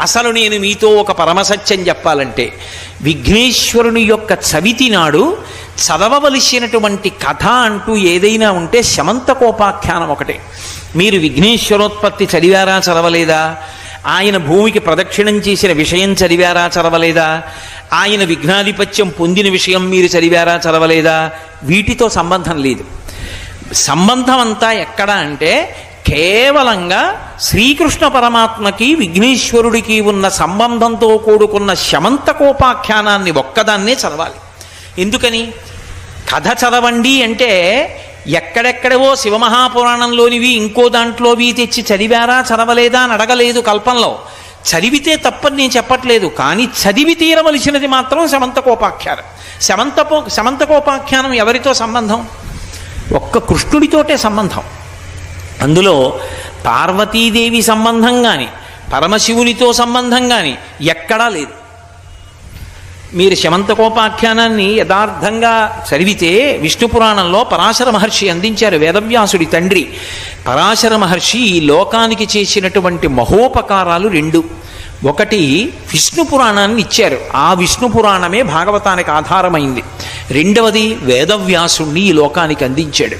అసలు నేను మీతో ఒక పరమసత్యం చెప్పాలంటే విఘ్నేశ్వరుని యొక్క చవితి నాడు చదవవలసినటువంటి కథ అంటూ ఏదైనా ఉంటే శమంతకోపాఖ్యానం ఒకటే. మీరు విఘ్నేశ్వరోత్పత్తి చదివారా చదవలేదా? ఆయన భూమికి ప్రదక్షిణం చేసిన విషయం చదివారా చదవలేదా? ఆయన విఘ్నాధిపత్యం పొందిన విషయం మీరు చదివారా చదవలేదా? వీటితో సంబంధం లేదు. సంబంధం అంతా ఎక్కడ అంటే కేవలంగా శ్రీకృష్ణ పరమాత్మకి విఘ్నేశ్వరుడికి ఉన్న సంబంధంతో కూడుకున్న శమంతకోపాఖ్యానాన్ని ఒక్కదాన్నే చదవాలి. ఎందుకని? కథ చదవండి అంటే ఎక్కడెక్కడవో శివమహాపురాణంలోనివి ఇంకో దాంట్లోవి తెచ్చి చదివారా చదవలేదా అని అడగలేదు కల్పంలో. చదివితే తప్పని నేను చెప్పట్లేదు కానీ చదివి తీరవలసినది మాత్రం శమంతకోపాఖ్యానం. శమంతపో శమంతకోపాఖ్యానం ఎవరితో సంబంధం? ఒక్క కృష్ణుడితోటే సంబంధం. అందులో పార్వతీదేవి సంబంధం కానీ పరమశివునితో సంబంధం కానీ ఎక్కడా లేదు. మీరు శమంతకోపాఖ్యానాన్ని యథార్థంగా చదివితే విష్ణు పురాణంలో పరాశర మహర్షి అందించారు వేదవ్యాసుడి తండ్రి. పరాశర మహర్షి ఈ లోకానికి చేసినటువంటి మహోపకారాలు రెండు. ఒకటి విష్ణు పురాణాన్ని ఇచ్చారు. ఆ విష్ణు పురాణమే భాగవతానికి ఆధారమైంది. రెండవది వేదవ్యాసుణ్ణి ఈ లోకానికి అందించాడు.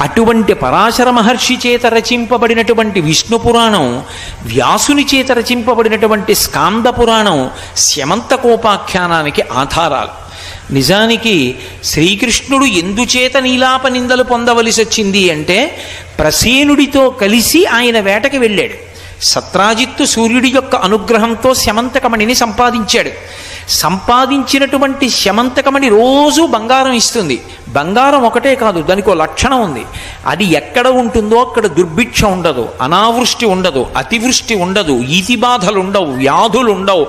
అటువంటి పరాశర మహర్షి చేత రచింపబడినటువంటి విష్ణు పురాణం వ్యాసుని చేత రచింపబడినటువంటి స్కాంద పురాణం శమంతకోపాఖ్యానానికి ఆధారాలు. నిజానికి శ్రీకృష్ణుడు ఎందుచేత నీలాప నిందలు పొందవలసి వచ్చింది అంటే ప్రసేనుడితో కలిసి ఆయన వేటకి వెళ్ళాడు. సత్రాజిత్తు సూర్యుడి యొక్క అనుగ్రహంతో శమంతకమణిని సంపాదించాడు. సంపాదించినటువంటి శమంతకమణి రోజు బంగారం ఇస్తుంది. బంగారం ఒకటే కాదు దానికి లక్షణం ఉంది. అది ఎక్కడ ఉంటుందో అక్కడ దుర్భిక్ష ఉండదు అనావృష్టి ఉండదు అతివృష్టి ఉండదు ఈతి బాధలు ఉండవు వ్యాధులు ఉండవు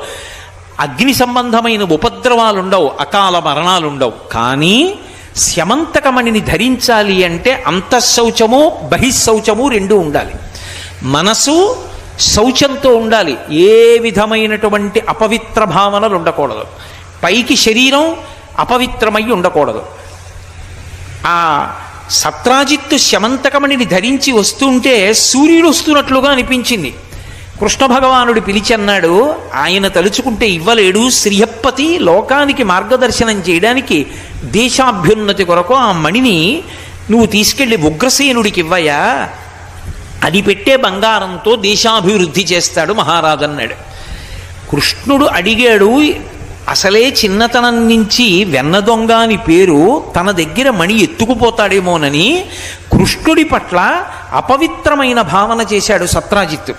అగ్ని సంబంధమైన ఉపద్రవాలుండవు అకాల మరణాలు ఉండవు కానీ శమంతకమణిని ధరించాలి అంటే అంతఃశౌచము బహిశౌచము రెండు ఉండాలి. మనసు శౌచంతో ఉండాలి. ఏ విధమైనటువంటి అపవిత్ర భావనలు ఉండకూడదు. పైకి శరీరం అపవిత్రమై ఉండకూడదు. ఆ సత్రాజిత్తు శమంతకమణిని ధరించి వస్తుంటే సూర్యుడు వస్తున్నట్లుగా అనిపించింది. కృష్ణ భగవానుడు పిలిచన్నాడు ఆయన తలుచుకుంటే ఇవ్వలేడు శ్రీహప్పతి లోకానికి మార్గదర్శనం చేయడానికి దేశాభ్యున్నతి కొరకు ఆ మణిని నువ్వు తీసుకెళ్ళి ఉగ్రసేనుడికి ఇవ్వయా అది పెట్టే బంగారంతో దేశాభివృద్ధి చేస్తాడు మహారాజు అన్నాడు. కృష్ణుడు అడిగాడు అసలే చిన్నతనం నుంచి వెన్న దొంగ అని పేరు తన దగ్గర మణి ఎత్తుకుపోతాడేమోనని కృష్ణుడి పట్ల అపవిత్రమైన భావన చేశాడు సత్రాజిత్తు.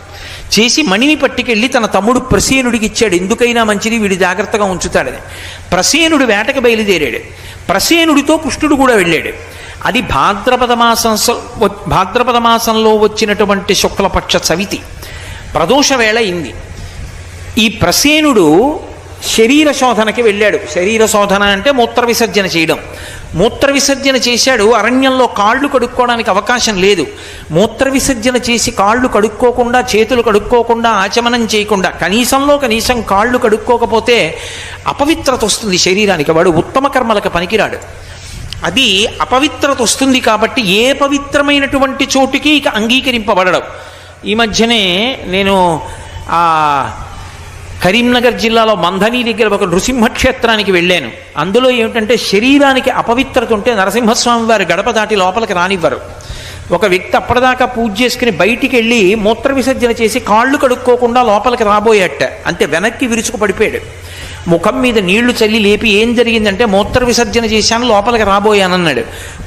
చేసి మణిని పట్టుకెళ్ళి తన తమ్ముడు ప్రసేనుడికి ఇచ్చాడు ఎందుకైనా మంచిది వీడి జాగ్రత్తగా ఉంచుతాడని. ప్రసేనుడు వేటకు బయలుదేరాడు. ప్రసేనుడితో కృష్ణుడు కూడా వెళ్ళాడు. అది భాద్రపద మాసం భాద్రపద మాసంలో వచ్చినటువంటి శుక్లపక్ష చవితి ప్రదోష వేళ అయింది ఈ ప్రసేనుడు శరీర శోధనకి వెళ్ళాడు. శరీర శోధన అంటే మూత్ర విసర్జన చేయడం. మూత్ర విసర్జన చేశాడు అరణ్యంలో కాళ్ళు కడుక్కోవడానికి అవకాశం లేదు. మూత్ర విసర్జన చేసి కాళ్ళు కడుక్కోకుండా చేతులు కడుక్కోకుండా ఆచమనం చేయకుండా కనీసంలో కనీసం కాళ్ళు కడుక్కోకపోతే అపవిత్రత వస్తుంది శరీరానికి. వాడు ఉత్తమ కర్మలకు పనికిరాడు. అది అపవిత్రత వస్తుంది కాబట్టి ఏ పవిత్రమైనటువంటి చోటుకి ఇక అంగీకరింపబడడం. ఈ మధ్యనే నేను ఆ కరీంనగర్ జిల్లాలో మంధని దగ్గర ఒక నృసింహక్షేత్రానికి వెళ్ళాను. అందులో ఏమిటంటే శరీరానికి అపవిత్రత ఉంటే నరసింహస్వామి వారి గడప దాటి లోపలికి రానివ్వరు. ఒక వ్యక్తి అప్పటిదాకా పూజ చేసుకుని బయటికి వెళ్ళి మూత్ర విసర్జన చేసి కాళ్ళు కడుక్కోకుండా లోపలికి రాబోయేట. అంతే వెనక్కి విరుచుకు పడిపోయాడు. ముఖం మీద నీళ్ళు చల్లి లేపి ఏం జరిగిందంటే మూత్ర విసర్జన చేశాను లోపలికి రాబోయానన్నాడు.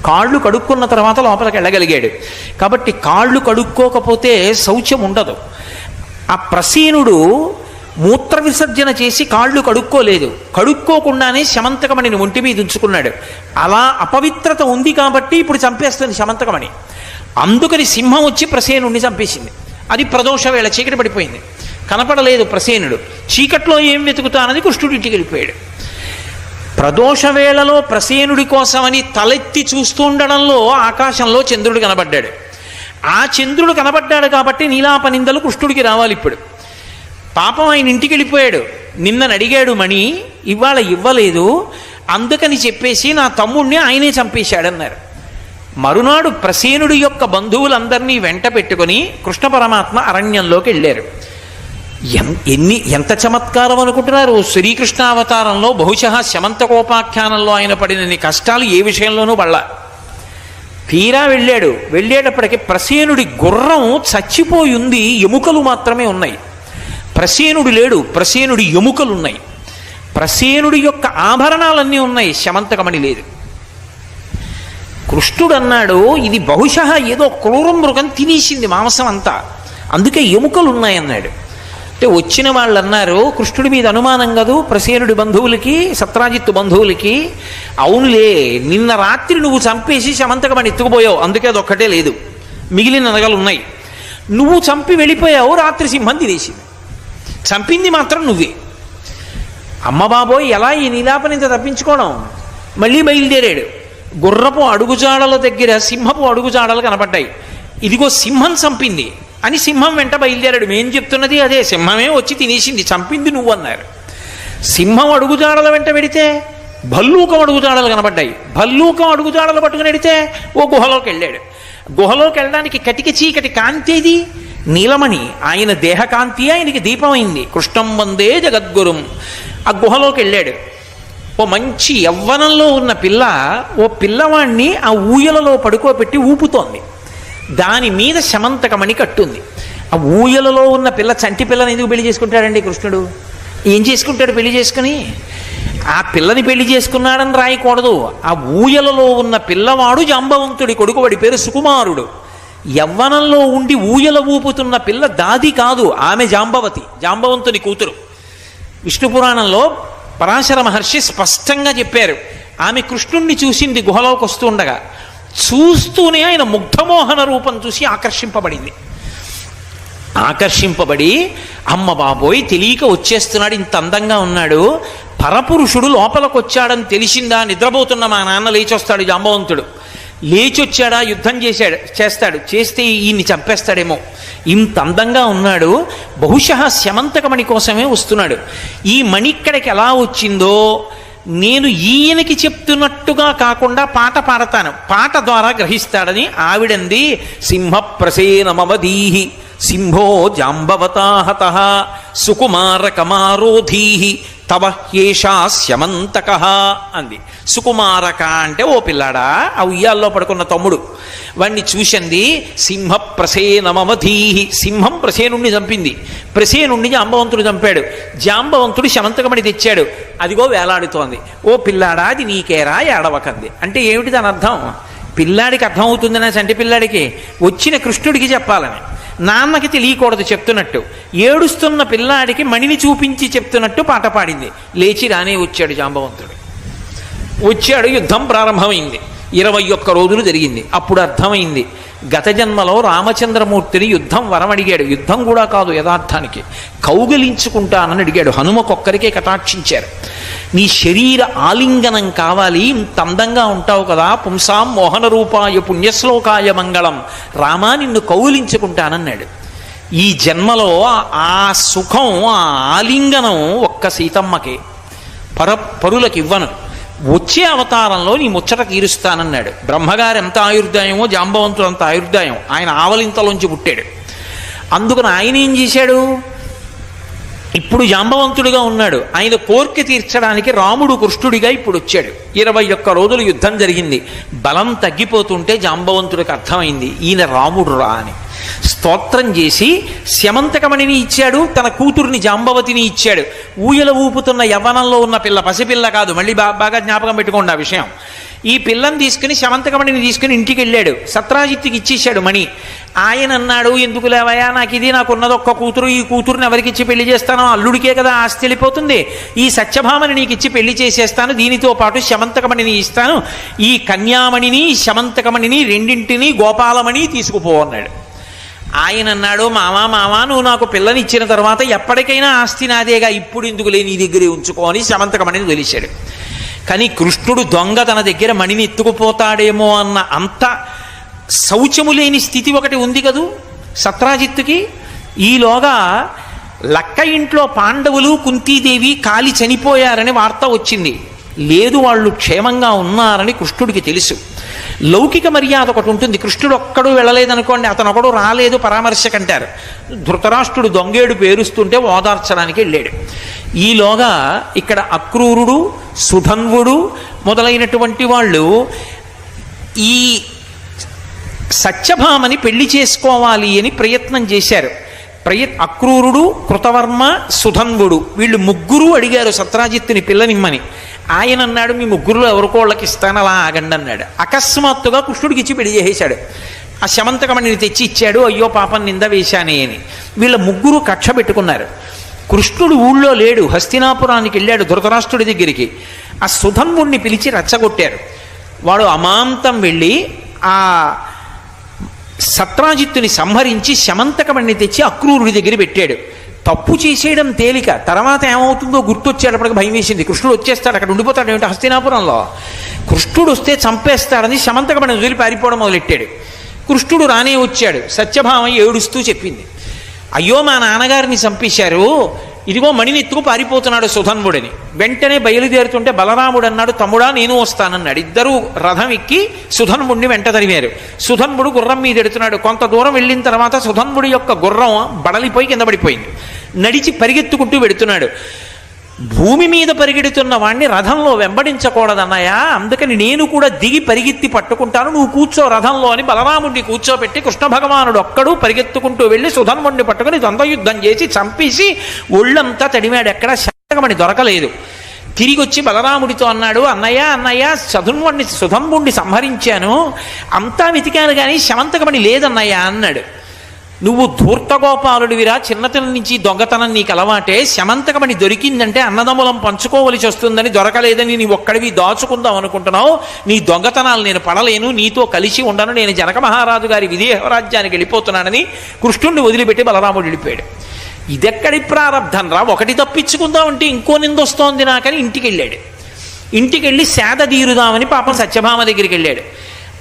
కాళ్ళు కడుక్కున్న తర్వాత లోపలికి వెళ్ళగలిగాడు. కాబట్టి కాళ్ళు కడుక్కోకపోతే శౌచ్యం ఉండదు. ఆ ప్రసీనుడు మూత్ర విసర్జన చేసి కాళ్ళు కడుక్కోలేదు. కడుక్కోకుండానే శమంతకమణిని ఒంటి మీద ఉంచుకున్నాడు. అలా అపవిత్రత ఉంది కాబట్టి ఇప్పుడు చంపేస్తుంది శమంతకమణి. అందుకని సింహం వచ్చి ప్రసేనుడిని చంపేసింది. అది ప్రదోష వేళ చీకటి పడిపోయింది. కనపడలేదు ప్రసేనుడు. చీకట్లో ఏం వెతుకుతానని కృష్ణుడి ఇంటికి వెళ్ళిపోయాడు. ప్రదోష వేళలో ప్రసేనుడి కోసమని తలెత్తి చూస్తుండడంలో ఆకాశంలో చంద్రుడు కనబడ్డాడు. ఆ చంద్రుడు కనబడ్డాడు కాబట్టి నీలాపనిందలు కృష్ణుడికి రావాలి ఇప్పుడు. పాపం ఆయన ఇంటికి వెళ్ళిపోయాడు. నిన్న అడిగాడు మణి ఇవాళ ఇవ్వలేదు అందుకని చెప్పేసి నా తమ్ముడిని ఆయనే చంపేశాడన్నారు. మరునాడు ప్రసేనుడి యొక్క బంధువులందరినీ వెంట పెట్టుకొని కృష్ణ పరమాత్మ అరణ్యంలోకి వెళ్ళారు. ఎన్ని ఎంత చమత్కారం అనుకుంటున్నారు? శ్రీకృష్ణ అవతారంలో బహుశ శమంతకోపాఖ్యానంలో ఆయన పడినన్ని కష్టాలు ఏ విషయంలోనూ పడలా. తీరా వెళ్ళాడు. వెళ్ళేటప్పటికి ప్రసేనుడి గుర్రం చచ్చిపోయింది. ఎముకలు మాత్రమే ఉన్నాయి. ప్రసేనుడు లేడు. ప్రసేనుడి ఎముకలు ఉన్నాయి ప్రసేనుడి యొక్క ఆభరణాలన్నీ ఉన్నాయి. శమంతకమణి లేదు. కృష్ణుడు అన్నాడు ఇది బహుశ ఏదో క్రూర మృగం తినేసింది మాంసం అంతా అందుకే ఎముకలు ఉన్నాయన్నాడు అంటే వచ్చిన వాళ్ళు అన్నారు కృష్ణుడి మీద అనుమానం కదూ ప్రసేనుడి బంధువులకి సత్రాజిత్తు బంధువులకి. అవునులే నిన్న రాత్రి నువ్వు చంపేసి శమంతకమని ఎత్తుకుపోయావు అందుకే అదొక్కటే లేదు. మిగిలిన నగలు ఉన్నాయి నువ్వు చంపి వెళ్ళిపోయావు రాత్రి సింహం తినేసింది. చంపింది మాత్రం నువ్వే. అమ్మ బాబోయ్ ఎలా ఈ నీలాపనింత తప్పించుకోవడం? మళ్ళీ బయలుదేరాడు. గుర్రపు అడుగుజాడల దగ్గర సింహపు అడుగుజాడలు కనపడ్డాయి. ఇదిగో సింహం చంపింది. అని సింహం వెంట బయలుదేరాడు. మేం చెప్తున్నది అదే సింహమే వచ్చి తినేసింది చంపింది నువ్వు అన్నారు. సింహం అడుగుజాడల వెంట పెడితే భల్లూకం అడుగుజాడలు కనబడ్డాయి. భల్లూకం అడుగుజాడలు పట్టుకుని పెడితే ఓ గుహలోకి వెళ్ళాడు. గుహలోకి వెళ్ళడానికి కటిక చీకటి కాంతేది నీలమణి. ఆయన దేహకాంతి ఆయనకి దీపమైంది. కృష్ణం వందే జగద్గురుం. ఆ గుహలోకి వెళ్ళాడు. ఓ మంచి యవ్వనంలో ఉన్న పిల్ల ఓ పిల్లవాణ్ణి ఆ ఊయలలో పడుకోబెట్టి ఊపుతోంది. దాని మీద శమంతకమణి కట్టుంది. ఆ ఊయలలో ఉన్న పిల్ల చంటి పిల్లని ఎందుకు పెళ్ళి చేసుకుంటాడండి కృష్ణుడు? ఏం చేసుకుంటాడు పెళ్ళి చేసుకుని? ఆ పిల్లని పెళ్ళి చేసుకున్నాడని రాయకూడదు. ఆ ఊయలలో ఉన్న పిల్లవాడు జాంబవంతుడి కొడుకు వాడి పేరు సుకుమారుడు. యవ్వనంలో ఉండి ఊయల ఊపుతున్న పిల్ల దాది కాదు ఆమె జాంబవతి జాంబవంతుని కూతురు. విష్ణు పురాణంలో పరాశర మహర్షి స్పష్టంగా చెప్పారు ఆమె కృష్ణుణ్ణి చూసింది గుహలోకి వస్తుండగా చూస్తూనే ఆయన ముగ్ధమోహన రూపం చూసి ఆకర్షింపబడింది. ఆకర్షింపబడి అమ్మ బాబోయ్ తెలియక వచ్చేస్తున్నాడు ఇంత అందంగా ఉన్నాడు. పరపురుషుడు లోపలికి వచ్చాడని తెలిసిందా? నిద్రపోతున్న మా నాన్న లేచొస్తాడు జాంబవంతుడు. లేచొచ్చాడా? యుద్ధం చేశాడు చేస్తాడు. చేస్తే ఈయన్ని చంపేస్తాడేమో. ఇంత అందంగా ఉన్నాడు. బహుశా శమంతకమణి కోసమే వస్తున్నాడు. ఈ మణి ఇక్కడికి ఎలా వచ్చిందో నేను ఈయనకి చెప్తున్నట్టుగా కాకుండా పాట పాడతాను. పాట ద్వారా గ్రహిస్తాడని ఆవిడంది సింహ ప్రసేనమవదీహి సింహో జాంబవతాహత సుకుమార కమారోధీ తవ హేషా శమంతక అంది. సుకుమారక అంటే ఓ పిల్లాడా? ఆ ఉయ్యాల్లో పడుకున్న తమ్ముడు. వాణ్ణి చూసింది సింహ ప్రసేనమవధీహి సింహం ప్రసేనుణ్ణి చంపింది. ప్రసేనుణ్ణి జాంబవంతుడు చంపాడు. జాంబవంతుడు శమంతకమణి తెచ్చాడు. అదిగో వేలాడుతోంది. ఓ పిల్లాడా అది నీకేరా ఏడవకంది అంటే ఏమిటి దాని అర్థం? పిల్లాడికి అర్థమవుతుందనే చంటి పిల్లాడికి వచ్చిన కృష్ణుడికి చెప్పాలని. నాన్నకి తెలియకూడదు చెప్తున్నట్టు. ఏడుస్తున్న పిల్లాడికి మణిని చూపించి చెప్తున్నట్టు పాట పాడింది. లేచి రానే వచ్చాడు జాంబవంతుడు. వచ్చాడు యుద్ధం ప్రారంభమైంది. ఇరవై ఒక్క రోజులు జరిగింది. అప్పుడు అర్థమైంది. గత జన్మలో రామచంద్రమూర్తిని యుద్ధం వరమడిగాడు. యుద్ధం కూడా కాదు యథార్థానికి. కౌగిలించుకుంటానని అడిగాడు. హనుమకొక్కరికే కటాక్షించారు. నీ శరీర ఆలింగనం కావాలి ఇంత అందంగా ఉంటావు కదా పుంసాం మోహన రూపాయ పుణ్యశ్లోకాయ మంగళం. రామా నిన్ను కౌలించుకుంటానన్నాడు ఈ జన్మలో ఆ సుఖం ఆ ఆలింగనం ఒక్క సీతమ్మకి. పర పరులకు ఇవ్వను వచ్చే అవతారంలో నీ ముచ్చట తీరుస్తానన్నాడు. బ్రహ్మగారు ఎంత ఆయుర్దాయమో జాంబవంతుడు అంత ఆయుర్దాయం. ఆయన ఆవలింతలోంచి పుట్టాడు. అందుకని ఆయన ఏం చేశాడు? ఇప్పుడు జాంబవంతుడిగా ఉన్నాడు. ఆయన కోర్కె తీర్చడానికి రాముడు కృష్ణుడిగా ఇప్పుడు వచ్చాడు. ఇరవై ఒక్క రోజులు యుద్ధం జరిగింది. బలం తగ్గిపోతుంటే జాంబవంతుడికి అర్థమైంది ఈయన రాముడు రా అని. స్తోత్రం చేసి శమంతకమణిని ఇచ్చాడు తన కూతుర్ని జాంబవతిని ఇచ్చాడు. ఊయల ఊపుతున్న యవ్వనంలో ఉన్న పిల్ల పసిపిల్ల కాదు. మళ్ళీ బాగా జ్ఞాపకం పెట్టుకోండి ఆ విషయం. ఈ పిల్లని తీసుకుని శమంతకమణిని తీసుకుని ఇంటికి వెళ్ళాడు. సత్రాజిత్తుకి ఇచ్చేశాడు మణి. ఆయన అన్నాడు ఎందుకు లేవయా నాకు ఇది నాకున్నది ఒక్క కూతురు. ఈ కూతురుని ఎవరికి ఇచ్చి పెళ్ళి చేస్తానో అల్లుడికే కదా ఆస్తి వెళ్ళిపోతుంది. ఈ సత్యభామని నీకు ఇచ్చి పెళ్ళి చేసేస్తాను. దీనితో పాటు శమంతకమణిని ఇస్తాను. ఈ కన్యామణిని శమంతకమణిని రెండింటిని గోపాలమణి తీసుకుపో అన్నాడు. ఆయన అన్నాడు మామా మామా నువ్వు నాకు పిల్లని ఇచ్చిన తర్వాత ఎప్పటికైనా ఆస్తి నాదేగా. ఇప్పుడు ఎందుకు లేని నీ దగ్గరే ఉంచుకో అని శమంతకమణిని తెలిసాడు కానీ కృష్ణుడు దొంగ తన దగ్గర మణిని ఎత్తుకుపోతాడేమో అన్న అంత శౌచము లేని స్థితి ఒకటి ఉంది కదూ సత్రాజిత్తుకి? ఈలోగా లక్క ఇంట్లో పాండవులు కుంతీదేవి కాలి చనిపోయారని వార్త వచ్చింది. లేదు వాళ్ళు క్షేమంగా ఉన్నారని కృష్ణుడికి తెలుసు. లౌకిక మర్యాద ఒకటి ఉంటుంది. కృష్ణుడు ఒక్కడు వెళ్ళలేదనుకోండి అతను ఒకడు రాలేదు పరామర్శకంటారు. ధృతరాష్ట్రుడు దొంగేడు పేరుస్తుంటే ఓదార్చడానికి వెళ్ళాడు. ఈలోగా ఇక్కడ అక్రూరుడు సుధన్వుడు మొదలైనటువంటి వాళ్ళు ఈ సత్యభామని పెళ్ళి చేసుకోవాలి అని ప్రయత్నం చేశారు. ప్రయత్ అక్రూరుడు కృతవర్మ సుధన్వుడు వీళ్ళు ముగ్గురు అడిగారు సత్రాజిత్తుని పిల్లనిమ్మని. ఆయన అన్నాడు మీ ముగ్గురులో ఎవరికోళ్ళకి ఇస్తాను అలా ఆగండి అన్నాడు. అకస్మాత్తుగా కృష్ణుడికి ఇచ్చి పెళ్ళి చేసేశాడు. ఆ శమంతకమణిని తెచ్చి ఇచ్చాడు అయ్యో పాపం నింద వేశానే అని. వీళ్ళ ముగ్గురు కక్ష పెట్టుకున్నారు. కృష్ణుడు ఊళ్ళో లేడు హస్తినాపురానికి వెళ్ళాడు ధృతరాష్ట్రుడి దగ్గరికి. ఆ సుధన్వుణ్ణి పిలిచి రచ్చగొట్టారు. వాడు అమాంతం వెళ్ళి ఆ సత్రాజిత్తుని సంహరించి శమంతకమణ్ణి తెచ్చి అక్రూరుడి దగ్గర పెట్టాడు. తప్పు చేసేయడం తేలిక. తర్వాత ఏమవుతుందో గుర్తొచ్చేటప్పటికి భయం వేసింది. కృష్ణుడు వచ్చేస్తాడు అక్కడ ఉండిపోతాడు. ఏమిటి? హస్తినాపురంలో. కృష్ణుడు వస్తే చంపేస్తాడని శమంతకమణి వదిలి పారిపోవడం మొదలెట్టాడు. కృష్ణుడు రానే వచ్చాడు. సత్యభామ ఏడుస్తూ చెప్పింది. అయ్యో మా నాన్నగారిని చంపేశారు. ఇదిగో మణిని ఎత్తుకు పారిపోతున్నాడు సుధన్ముడని వెంటనే బయలుదేరుతుంటే బలరాముడు అన్నాడు తమ్ముడా నేను వస్తానన్నాడు. ఇద్దరూ రథం ఎక్కి సుధన్ముడిని వెంట తరిమారు. సుధన్ముడు గుర్రం మీద ఎడుతున్నాడు కొంత దూరం వెళ్ళిన తర్వాత సుధన్ముడి యొక్క గుర్రం బడలిపోయి కింద పడిపోయింది. నడిచి పరిగెత్తుకుంటూ వెడుతున్నాడు. భూమి మీద పరిగెడుతున్న వాణ్ణి రథంలో వెంబడించకూడదన్నయ్యా. అందుకని నేను కూడా దిగి పరిగెత్తి పట్టుకుంటాను. నువ్వు కూర్చో రథంలో అని బలరాముడిని కూర్చోబెట్టి కృష్ణ భగవానుడు ఒక్కడు పరిగెత్తుకుంటూ వెళ్ళి సుధన్ముడిని పట్టుకుని ద్వంద్వయుద్ధం చేసి చంపేసి ఒళ్ళంతా తడిమాడు. ఎక్కడ శతకమని దొరకలేదు. తిరిగి వచ్చి బలరాముడితో అన్నాడు అన్నయ్య అన్నయ్య చదున్వుడిని సుధంబుణ్ణి సంహరించాను. అంతా వెతికాను కానీ శమంతకమణి లేదన్నయ్య అన్నాడు. నువ్వు ధూర్తగోపాలుడివిరా. చిన్నతనం నుంచి దొంగతనం నీకు అలవాటే. శమంతకమని దొరికిందంటే అన్నదమ్ములం పంచుకోవలసి వస్తుందని దొరకలేదని నీ ఒక్కడివి దాచుకుందాం అనుకుంటున్నావు. నీ దొంగతనాలు నేను పడలేను. నీతో కలిసి ఉండను. నేను జనక మహారాజు గారి విదేహరాజ్యానికి వెళ్ళిపోతున్నానని కృష్ణుణ్ణి వదిలిపెట్టి బలరాముడు వెళ్ళిపోయాడు. ఇదెక్కడి ప్రారంధం రా ఒకటి తప్పించుకుందాం అంటే ఇంకో నిందొస్తోంది నాకని ఇంటికి వెళ్ళాడు. ఇంటికి వెళ్ళి సేద తీరుదామని పాపం సత్యభామ దగ్గరికి వెళ్ళాడు.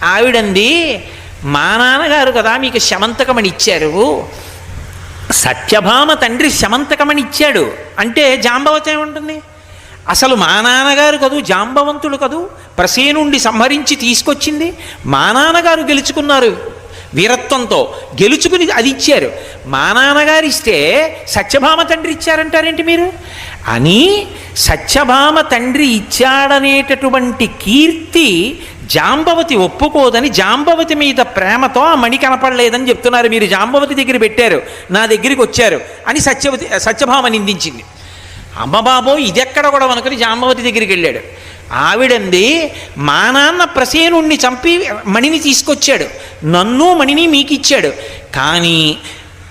ఆవిడంది మా నాన్నగారు కదా మీకు శమంతకమని ఇచ్చారు సత్యభామ తండ్రి శమంతకమని ఇచ్చాడు అంటే జాంబవతం ఏముంటుంది? అసలు మా నాన్నగారు కదూ జాంబవంతుడు కదూ? ప్రసేనుండి సంహరించి తీసుకొచ్చింది. మా నాన్నగారు గెలుచుకున్నారు వీరత్వంతో. గెలుచుకుని అది ఇచ్చారు. మా నాన్నగారు ఇస్తే సత్యభామ తండ్రి ఇచ్చారంటారేంటి మీరు? అని సత్యభామ తండ్రి ఇచ్చాడనేటటువంటి కీర్తి జాంబవతి ఒప్పుకోదని జాంబవతి మీద ప్రేమతో ఆ మణి కనపడలేదని చెప్తున్నారు. మీరు జాంబవతి దగ్గర పెట్టారు నా దగ్గరికి వచ్చారు అని సత్యవతి సత్యభామ నిందించింది. అమ్మబాబో ఇదెక్కడ కూడా అనుకుని జాంబవతి దగ్గరికి వెళ్ళాడు. ఆవిడంది మా నాన్న ప్రసేనుణ్ణి చంపి మణిని తీసుకొచ్చాడు. నన్ను మణిని మీకు ఇచ్చాడు కానీ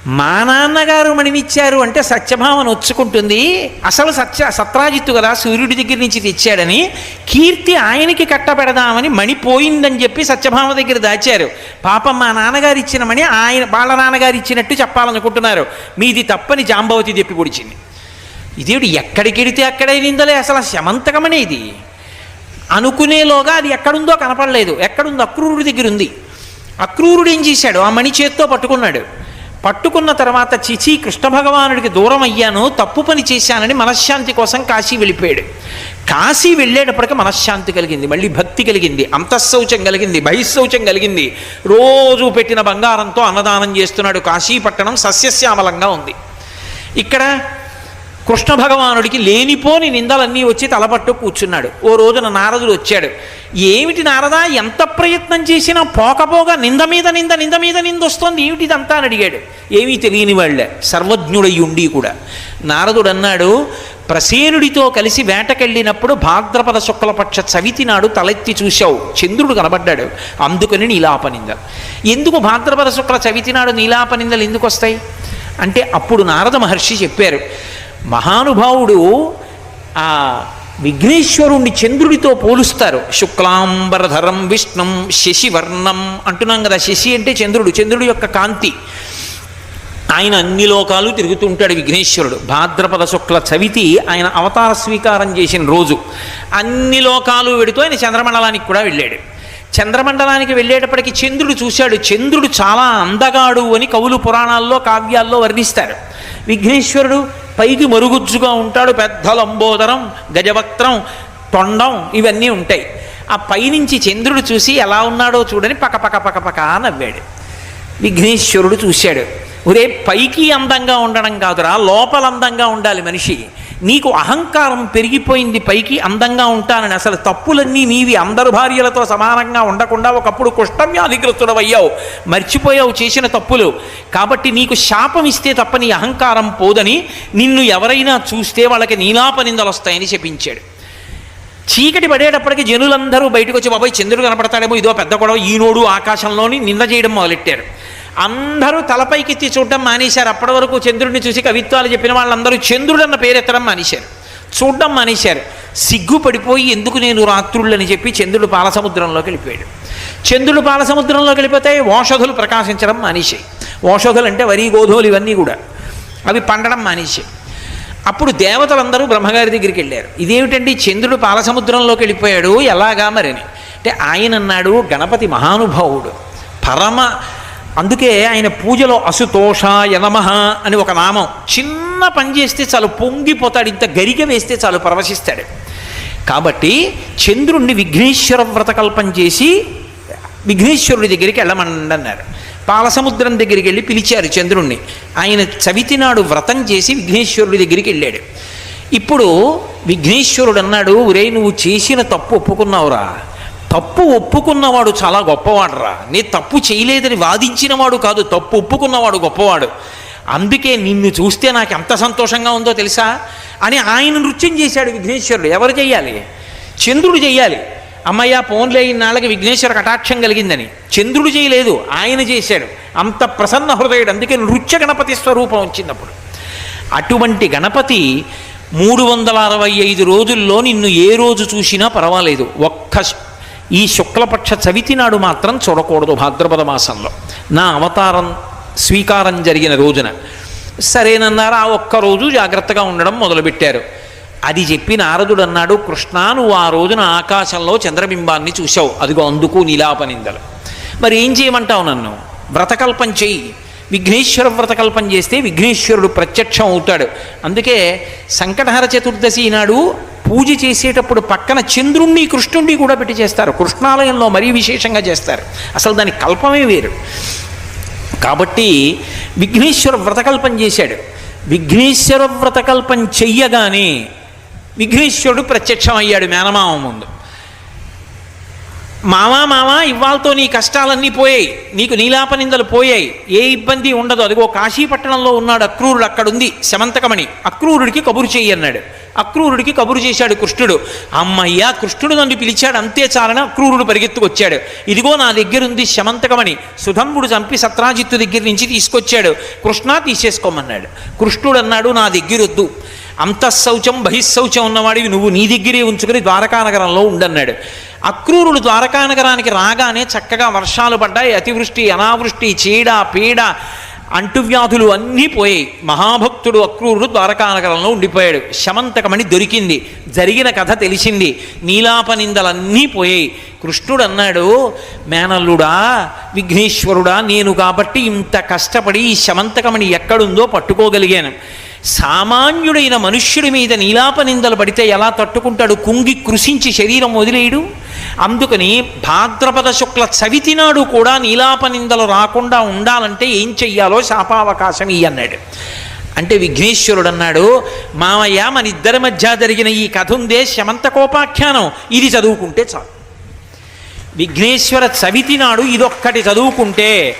మా నాన్నగారు మణినిచ్చారు అంటే సత్యభామ వచ్చుకుంటుంది అసలు సత్య సత్రాజిత్తు కదా సూర్యుడి దగ్గర నుంచి తెచ్చాడని కీర్తి ఆయనకి కట్టబెడదామని మణి పోయిందని చెప్పి సత్యభామ దగ్గర దాచారు. పాపం మా నాన్నగారు ఇచ్చిన మణి ఆయన వాళ్ళ నాన్నగారు ఇచ్చినట్టు చెప్పాలనుకుంటున్నారు. మీది తప్పని జాంబవతి చెప్పి పొడిచింది. ఇదేడు ఎక్కడికెడితే అక్కడే నిందలే అసలు శమంతకమనే ఇది? అనుకునేలోగా అది ఎక్కడుందో కనపడలేదు. ఎక్కడుందో అక్రూరుడి దగ్గర ఉంది అక్రూరుడు ఏం చేశాడు? ఆ మణి చేత్తో పట్టుకున్నాడు. పట్టుకున్న తర్వాత చిచి కృష్ణ భగవానుడికి దూరం అయ్యాను తప్పు పని చేశానని మనశ్శాంతి కోసం కాశీ వెళ్ళిపోయాడు. కాశీ వెళ్ళేటప్పటికి మనశ్శాంతి కలిగింది మళ్ళీ భక్తి కలిగింది అంతఃశౌచం కలిగింది బహిశౌచం కలిగింది. రోజు పెట్టిన బంగారంతో అన్నదానం చేస్తున్నాడు కాశీ పట్టణం సస్యశ్యామలంగా ఉంది. ఇక్కడ కృష్ణ భగవానుడికి లేనిపోని నిందలన్నీ వచ్చి తలపట్టు కూర్చున్నాడు. ఓ రోజున నారదుడు వచ్చాడు. ఏమిటి నారదా ఎంత ప్రయత్నం చేసినా పోకపోగా నింద మీద నింద నింద మీద నింద వస్తుంది? ఏమిటి ఇదంతా అని అడిగాడు. ఏమీ తెలియని వాళ్ళే సర్వజ్ఞుడై ఉండి కూడా. నారదుడు అన్నాడు ప్రసేనుడితో కలిసి వేటకెళ్ళినప్పుడు భాద్రపద శుక్లపక్ష చవితి నాడు తలెత్తి చూశావు. చంద్రుడు కనబడ్డాడు. అందుకని నీలాపనిందలు ఎందుకు భాద్రపద శుక్ల చవితి నాడు నీలాపనిందలు ఎందుకు వస్తాయి? అంటే అప్పుడు నారద మహర్షి చెప్పారు మహానుభావుడు ఆ విఘ్నేశ్వరుణ్ణి చంద్రుడితో పోలుస్తారు. శుక్లాంబరధరం విష్ణం శశివర్ణం అంటున్నాం కదా. శశి అంటే చంద్రుడు. చంద్రుడి యొక్క కాంతి. ఆయన అన్ని లోకాలు తిరుగుతూ ఉంటాడు విఘ్నేశ్వరుడు. భాద్రపద శుక్ల చవితి ఆయన అవతార స్వీకారం చేసిన రోజు. అన్ని లోకాలు వెడుతూ ఆయన చంద్రమండలానికి కూడా వెళ్ళాడు. చంద్రమండలానికి వెళ్ళేటప్పటికి చంద్రుడు చూశాడు. చంద్రుడు చాలా అందగాడు అని కవులు పురాణాల్లో కావ్యాల్లో వర్ణిస్తారు. విఘ్నేశ్వరుడు పైకి మరుగుజ్జుగా ఉంటాడు పెద్ద లంబోదరం గజవక్త్రం తొండం ఇవన్నీ ఉంటాయి. ఆ పైనుంచి చంద్రుడు చూసి ఎలా ఉన్నాడో చూడని పక పక పక పక నవ్వాడు. విఘ్నేశ్వరుడు చూశాడు. ఒరే పైకి అందంగా ఉండడం కాదురా లోపల అందంగా ఉండాలి మనిషి నీకు అహంకారం పెరిగిపోయింది పైకి అందంగా ఉంటానని. అసలు తప్పులన్నీ నీవి అందరు భార్యలతో సమానంగా ఉండకుండా ఒకప్పుడు కుష్ఠవ్యాధిగ్రస్తుడవయ్యావు మర్చిపోయావు చేసిన తప్పులు. కాబట్టి నీకు శాపం ఇస్తే తప్ప నీ అహంకారం పోదని నిన్ను ఎవరైనా చూస్తే వాళ్ళకి నీలాపనిందలు వస్తాయని చెప్పించాడు. చీకటి పడేటప్పటికి జనులందరూ బయటకు వచ్చి బాబాయ్ చంద్రుడు కనపడతాడేమో ఇదో పెద్ద గొడవ ఈనోడు ఆకాశంలోని నింద చేయడం మొదలెట్టారు. అందరూ తలపైకెత్తి చూడడం మానేశారు. అప్పటి వరకు చంద్రుడిని చూసి కవిత్వాలు చెప్పిన వాళ్ళందరూ చంద్రుడు అన్న పేరెత్తడం మానేశారు. చూడడం మానేశారు. సిగ్గుపడిపోయి ఎందుకు నేను రాత్రుళ్ళని చెప్పి చంద్రుడు పాలసముద్రంలోకి వెళ్ళిపోయాడు. చంద్రుడు పాలసముద్రంలోకి వెళ్ళిపోతే ఓషధులు ప్రకాశించడం మానేశాయి. ఓషధులు అంటే వరి గోధుమలు ఇవన్నీ కూడా. అవి పండడం మానేశాయి. అప్పుడు దేవతలందరూ బ్రహ్మగారి దగ్గరికి వెళ్ళారు. ఇదేమిటండి? చంద్రుడు పాలసముద్రంలోకి వెళ్ళిపోయాడు. ఎలాగా మరిని? అంటే ఆయన అన్నాడు గణపతి మహానుభావుడు. పరమ అందుకే ఆయన పూజలో అసుతోషాయ నమః అని ఒక నామం. చిన్న పని చేస్తే చాలు పొంగిపోతాడు ఇంత గరిక వేస్తే చాలు పరవశిస్తాడు. కాబట్టి చంద్రుణ్ణి విఘ్నేశ్వర వ్రతకల్పం చేసి విఘ్నేశ్వరుడి దగ్గరికి వెళ్ళమండి అన్నారు. పాలసముద్రం దగ్గరికి వెళ్ళి పిలిచారు చంద్రుణ్ణి. ఆయన చవితి నాడు వ్రతం చేసి విఘ్నేశ్వరుడి దగ్గరికి వెళ్ళాడు. ఇప్పుడు విఘ్నేశ్వరుడు అన్నాడు ఒరే నువ్వు చేసిన తప్పు ఒప్పుకున్నావురా. తప్పు ఒప్పుకున్నవాడు చాలా గొప్పవాడురా. నీ తప్పు చేయలేదని వాదించినవాడు కాదు తప్పు ఒప్పుకున్నవాడు గొప్పవాడు. అందుకే నిన్ను చూస్తే నాకు ఎంత సంతోషంగా ఉందో తెలుసా? అని ఆయన నృత్యం చేశాడు విఘ్నేశ్వరుడు. ఎవరు చెయ్యాలి? చంద్రుడు చెయ్యాలి. అమ్మయ్య పోన్లే ఇన్నాళ్ళకి విఘ్నేశ్వర కటాక్షం కలిగిందని. చంద్రుడు చేయలేదు ఆయన చేశాడు. అంత ప్రసన్న హృదయుడు. అందుకే నృత్య గణపతి స్వరూపం వచ్చినప్పుడు అటువంటి గణపతి మూడు వందల అరవై ఐదు రోజుల్లో నిన్ను ఏ రోజు చూసినా పర్వాలేదు. ఒక్క ఈ శుక్లపక్ష చవితి నాడు మాత్రం చూడకూడదు భాద్రపద మాసంలో. నా అవతారం స్వీకారం జరిగిన రోజున. సరేనన్నారు ఆ ఒక్క రోజు జాగ్రత్తగా ఉండడం మొదలుపెట్టారు. అది చెప్పి నారదుడు అన్నాడు కృష్ణ నువ్వు ఆ రోజున ఆకాశంలో చంద్రబింబాన్ని చూశావు. అదిగో అందుకు నీలాపనిందలు. మరి ఏం చేయమంటావు నన్ను? వ్రతకల్పం చెయ్యి. విఘ్నేశ్వర వ్రతకల్పం చేస్తే విఘ్నేశ్వరుడు ప్రత్యక్షం అవుతాడు అందుకే సంకటహర చతుర్దశి నాడు పూజ చేసేటప్పుడు పక్కన చంద్రుణ్ణి కృష్ణుణ్ణి కూడా పెట్టి చేస్తారు. కృష్ణాలయంలో మరీ విశేషంగా చేస్తారు. అసలు దాని కల్పమే వేరు. కాబట్టి విఘ్నేశ్వర వ్రతకల్పం చేశాడు. విఘ్నేశ్వర వ్రతకల్పం చెయ్యగానే విఘ్నేశ్వరుడు ప్రత్యక్షం అయ్యాడు మేనమామ ముందు. మావా మావా ఇవాళతో నీ కష్టాలన్నీ పోయాయి. నీకు నీలాపనిందలు పోయాయి. ఏ ఇబ్బంది ఉండదు. అదిగో కాశీపట్టణంలో ఉన్నాడు అక్రూరుడు అక్కడుంది. శమంతకమణి. అక్రూరుడికి కబురు చెయ్యి అన్నాడు. అక్రూరుడికి కబురు చేశాడు కృష్ణుడు. అమ్మయ్యా కృష్ణుడు నన్ను పిలిచాడు అంతే చాలని అక్రూరుడు పరిగెత్తుకొచ్చాడు. ఇదిగో నా దగ్గరుంది శమంతకమని సుధంబుడు చంపి సత్రాజిత్తు దగ్గర నుంచి తీసుకొచ్చాడు. కృష్ణ తీసేసుకోమన్నాడు. కృష్ణుడు అన్నాడు నా దగ్గరొద్దు. అంతఃశౌచం బహిశౌచం ఉన్నవాడివి నువ్వు నీ దగ్గరే ఉంచుకుని ద్వారకానగరంలో ఉండన్నాడు. అక్రూరుడు ద్వారకానగరానికి రాగానే చక్కగా వర్షాలు పడ్డాయి. అతివృష్టి అనావృష్టి చీడ పీడ అంటువ్యాధులు అన్నీ పోయాయి మహాభక్తుడు అక్రూరుడు ద్వారకానగరంలో ఉండిపోయాడు. శమంతకమణి దొరికింది. జరిగిన కథ తెలిసింది. నీలాపనిందలన్నీ పోయాయి కృష్ణుడు అన్నాడు మేనల్లుడా విఘ్నేశ్వరుడా నేను కాబట్టి ఇంత కష్టపడి ఈ శమంతకమణి ఎక్కడుందో పట్టుకోగలిగాను. సామాన్యుడైన మనుష్యుడి మీద నీలాపనిందలు పడితే ఎలా తట్టుకుంటాడు? కుంగి కృషించి శరీరం వదిలేయడు? అందుకని భాద్రపద శుక్ల చవితి నాడు కూడా నీలాపనిందలు రాకుండా ఉండాలంటే ఏం చెయ్యాలో శాపావకాశం ఇయ్యి అన్నాడు. అంటే విఘ్నేశ్వరుడు అన్నాడు మామయ్య మన ఇద్దరి మధ్య జరిగిన ఈ కథ ఉందే శమంతకోపాఖ్యానం ఇది చదువుకుంటే చాలు. విఘ్నేశ్వర చవితి నాడు ఇదొక్కటి చదువుకుంటే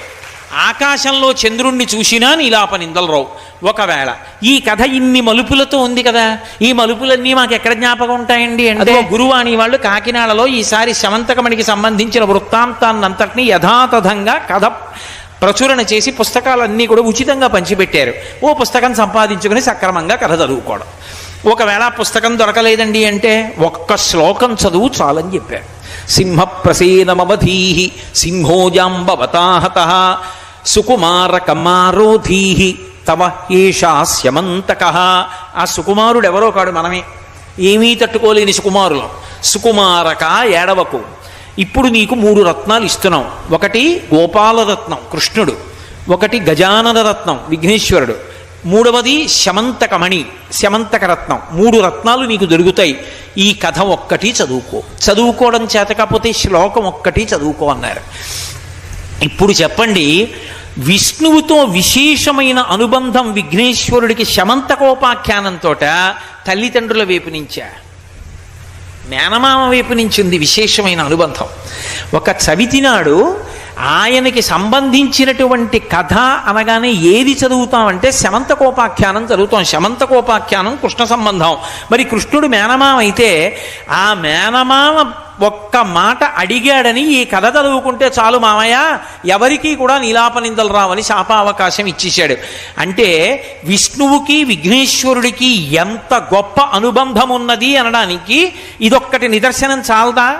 ఆకాశంలో చంద్రుణ్ణి చూసినా నీలాపనిందలు రావు. ఒకవేళ ఈ కథ ఇన్ని మలుపులతో ఉంది కదా ఈ మలుపులన్నీ మాకు ఎక్కడ జ్ఞాపకం ఉంటాయండి అంటే గురువాణి వాళ్ళు కాకినాడలో ఈసారి శమంతకమణికి సంబంధించిన వృత్తాంతాన్నంతటినీ యథాతథంగా కథ ప్రచురణ చేసి పుస్తకాలన్నీ కూడా ఉచితంగా పంచిపెట్టారు. ఓ పుస్తకం సంపాదించుకుని సక్రమంగా కథ చదువుకోవడం. ఒకవేళ పుస్తకం దొరకలేదండి అంటే ఒక్క శ్లోకం చదువు చాలని చెప్పారు. సింహ ప్రసేనమవధీ సింహోజాంబవతాహత సుకుమార కమారోధీ తవ ఏషాస్యమంతక ఆ సుకుమారుడు ఎవరో కాడు మనమే. ఏమీ తట్టుకోలేని సుకుమారులం. సుకుమారక ఏడవకు. ఇప్పుడు నీకు మూడు రత్నాలు ఇస్తున్నాం. ఒకటి గోపాలరత్నం కృష్ణుడు. ఒకటి గజానన రత్నం విఘ్నేశ్వరుడు. మూడవది శమంతకమణి శమంతక రత్నం మూడు రత్నాలు నీకు దొరుకుతాయి. ఈ కథ ఒక్కటి చదువుకో. చదువుకోవడం చేత కాకపోతే శ్లోకం ఒక్కటి చదువుకో అన్నారు. ఇప్పుడు చెప్పండి విష్ణువుతో విశేషమైన అనుబంధం విఘ్నేశ్వరుడికి శమంతకోపాఖ్యానంతో తల్లిదండ్రుల వైపు నుంచా? మేనమామ వైపు నుంచి ఉంది విశేషమైన అనుబంధం. ఒక చవితినాడు ఆయనకి సంబంధించినటువంటి కథ అనగానే ఏది చదువుతామంటే శమంతకోపాఖ్యానం చదువుతాం. శమంతకోపాఖ్యానం కృష్ణ సంబంధం. మరి కృష్ణుడు మేనమామ అయితే ఆ మేనమామ ఒక్క మాట అడిగాడని ఈ కథ చదువుకుంటే చాలు మామయ్య ఎవరికీ కూడా నీలాపనిందలు రావని శాపావకాశం ఇచ్చేశాడు. అంటే విష్ణువుకి విఘ్నేశ్వరుడికి ఎంత గొప్ప అనుబంధం ఉన్నది అనడానికి ఇదొక్కటి నిదర్శనం చాలదా?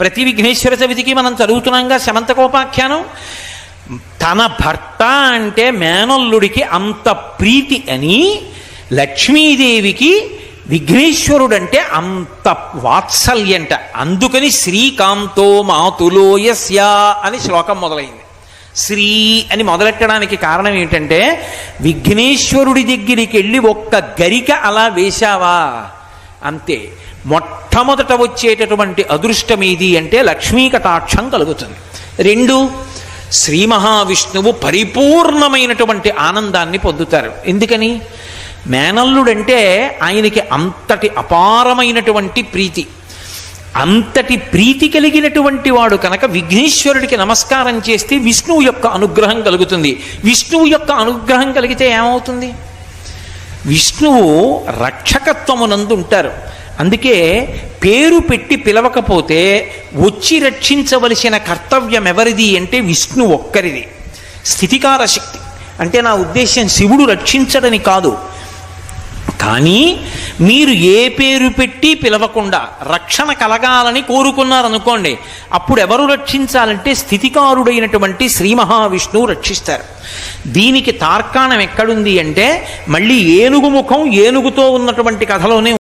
ప్రతి విఘ్నేశ్వర చవితికి మనం చదువుతున్నాంగా శమంతకోపాఖ్యానం. తన భర్త అంటే మేనల్లుడికి అంత ప్రీతి అని లక్ష్మీదేవికి విఘ్నేశ్వరుడంటే అంత వాత్సల్యంట. అందుకని శ్రీకాంతో మాతులోయస్య అని శ్లోకం మొదలైంది. శ్రీ అని మొదలెట్టడానికి కారణం ఏంటంటే విఘ్నేశ్వరుడి దగ్గరికి వెళ్ళి ఒక్క గరిక అలా వేశావా? అంతే. మొట్టమొదట వచ్చేటటువంటి అదృష్టం ఏది అంటే లక్ష్మీ కటాక్షం కలుగుతుంది. రెండు శ్రీ మహావిష్ణువు పరిపూర్ణమైనటువంటి ఆనందాన్ని పొందుతారు. ఎందుకని? మేనల్లుడంటే ఆయనకి అంతటి అపారమైనటువంటి ప్రీతి. అంతటి ప్రీతి కలిగినటువంటి వాడు కనుక విఘ్నేశ్వరుడికి నమస్కారం చేస్తే విష్ణువు యొక్క అనుగ్రహం కలుగుతుంది. విష్ణువు యొక్క అనుగ్రహం కలిగితే ఏమవుతుంది? విష్ణువు రక్షకత్వమునందు ఉంటారు. అందుకే పేరు పెట్టి పిలవకపోతే వచ్చి రక్షించవలసిన కర్తవ్యం ఎవరిది అంటే విష్ణు ఒక్కరిది. స్థితికార శక్తి. అంటే నా ఉద్దేశం శివుడు రక్షించడని కాదు. కానీ మీరు ఏ పేరు పెట్టి పిలవకుండా రక్షణ కలగాలని కోరుకున్నారనుకోండి అప్పుడు ఎవరు రక్షించాలంటే స్థితికారుడైనటువంటి శ్రీ మహావిష్ణువు రక్షిస్తారు. దీనికి తార్కాణం ఎక్కడుంది అంటే మళ్ళీ ఏనుగు ముఖం ఏనుగుతో ఉన్నటువంటి కథలోనే